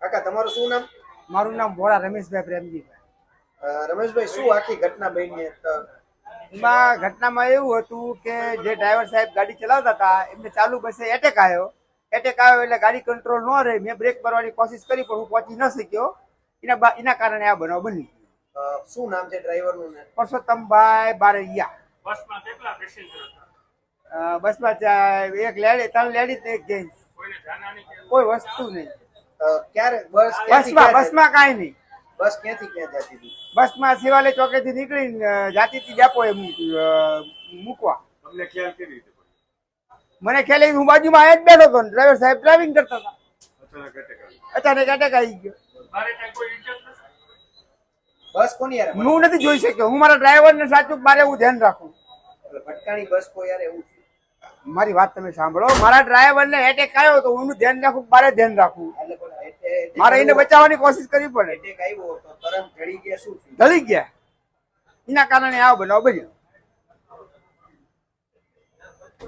કાકા તમારું શું નામ? મારું નામ ભોળા રમેશભાઈ પ્રેમજીભાઈ. રમેશભાઈ શું આખી ઘટના બની એમાં ઘટનામાં એવું હતું કે જે ડ્રાઈવર સાહેબ ગાડી ચલાવતા હતા એમને ચાલુ બસે એટેક આવ્યો. એટેક આવ્યો એટલે ગાડી કંટ્રોલ ન રહી. મેં બ્રેક મારવાની કોશિશ કરી પણ હું પહોંચી ન શક્યો. એના બા- એના કારણે આ બનાવ બની શું નામ છે ડ્રાઈવરનું ને? પરસોત્તમભાઈ બારૈયા. બસમાં કેટલા પેસેન્જર હતા? બસમાં એક લેડી ત્રણ લેડી એક જેન્ટ્સ કોઈ વસ્તુ નહીં. ક્યારે? બસ બસમાં બસમાં કાંઈ નહીં. બસ ક્યાંથી ક્યાં જતી હતી? બસમાં શિવાલય ચોકેથી નીકળી જાતી જાતીથી ડેપોએ મૂક- મૂકવા. તમને ખ્યાલ કેવી રીતે મને ખ્યાલ હું બાજુમાં આયા જ બેઠો હતો ડ્રાઈવર સાહેબ ડ્રાઇવિંગ કરતા હતા. અચાનક અટેક આવી ગયો. બસ કોની યાર? હું નથી જોઈ શક્યો. હું મારા ડ્રાઈવર ને સાચું મારે એવું ધ્યાન રાખું ભટકાણી બસ કોઈ યાર એવું મારી વાત તમે સાંભળો. મારા ડ્રાઈવર ને એટેક આવ્યો તો હું ધ્યાન રાખું મારે ધ્યાન રાખવું. એટલે મારે એને બચાવવાની કોશિશ કરવી પડે. ઢળી ગયા એના કારણે આ બનાવ બન્યો.